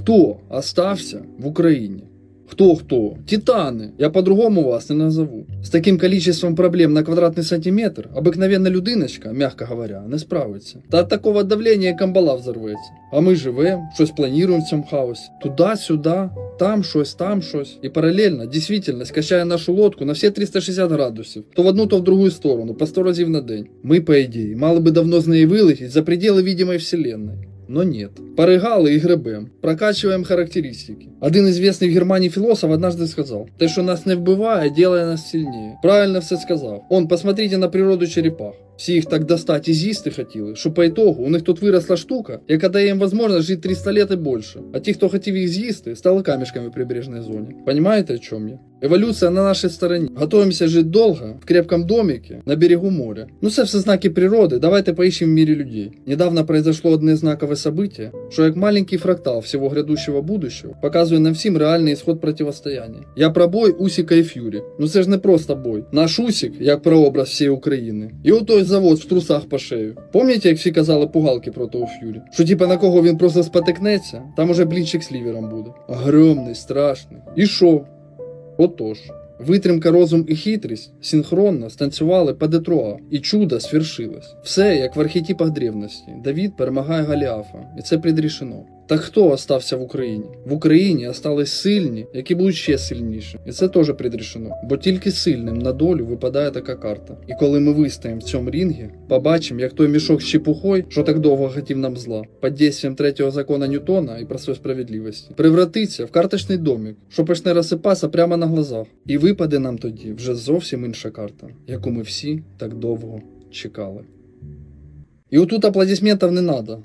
Хто остався в Україні? Кто кто? Титаны. Я по-другому вас не назову. С таким количеством проблем на квадратный сантиметр обыкновенна людиночка, мягко говоря, не справиться. Та от такого давлення камбала взорветься. А ми живемо, щось плануємо в цьому хаосі. Туди-сюди, там щось, там щось. І паралельно, дійсно, скачає нашу лодку на всі 360 градусів. То в одну, то в другу сторону, по 100 разів на день. Ми, по ідеї, мали би давно з неї вилетіти за пределы видимой вселенной. Но нет. Порыгали и гребем. Прокачиваем характеристики. Один известный в Германии философ однажды сказал, «Те, что нас не вбиває, делає нас сильнее». Правильно все сказав. Он, посмотрите на природу черепах. Всі їх так достать і з'їсти хотіли, що по ітогу у них тут виросла штука, яка дає їм можливість жити 300 лет і більше. А ті, хто хотів їх з'їсти, стали камішками в прибережній зоні. Понимаете, о чем я? Эволюция на нашей стороне. Готовимся жить долго, в крепком домике, на берегу моря. Ну це все знаки природи, давайте поищем в мире людей. Недавно произошло одне знакове событие, що як маленький фрактал всего грядущего будущего показує нам всім реальний ісход противостояння. Я про бой Усіка і Ф'юрі. Ну це ж не просто бой. Наш Усік, як прообраз всієї України. І отой завод в трусах по шею. Пам'ятаєте, як всі казали пугалки про того Ф'юрі? Що типа на кого він просто спотикнеться, там уже блінчик з лівером буде. Огромний, страшний. І що? Отож, витримка, розум і хитрість синхронно станцювали по Детруа, і чудо свершилось. Все як в архетипах древності. Давід перемагає Голіафа, і це предрішено. Так хто остався в Україні? В Україні остались сильні, які будуть ще сильніші. І це теж предрішено. Бо тільки сильним на долю випадає така карта. І коли ми вистоїмо в цьому рінгі, побачимо, як той мішок з чепухой, що так довго хотів нам зла, під дійством третього закону Ньютона і простої справедливості, превратиться в карточний домик, що почне розсипатися прямо на глазах. І випаде нам тоді вже зовсім інша карта, яку ми всі так довго чекали. І отут аплодисментів не треба.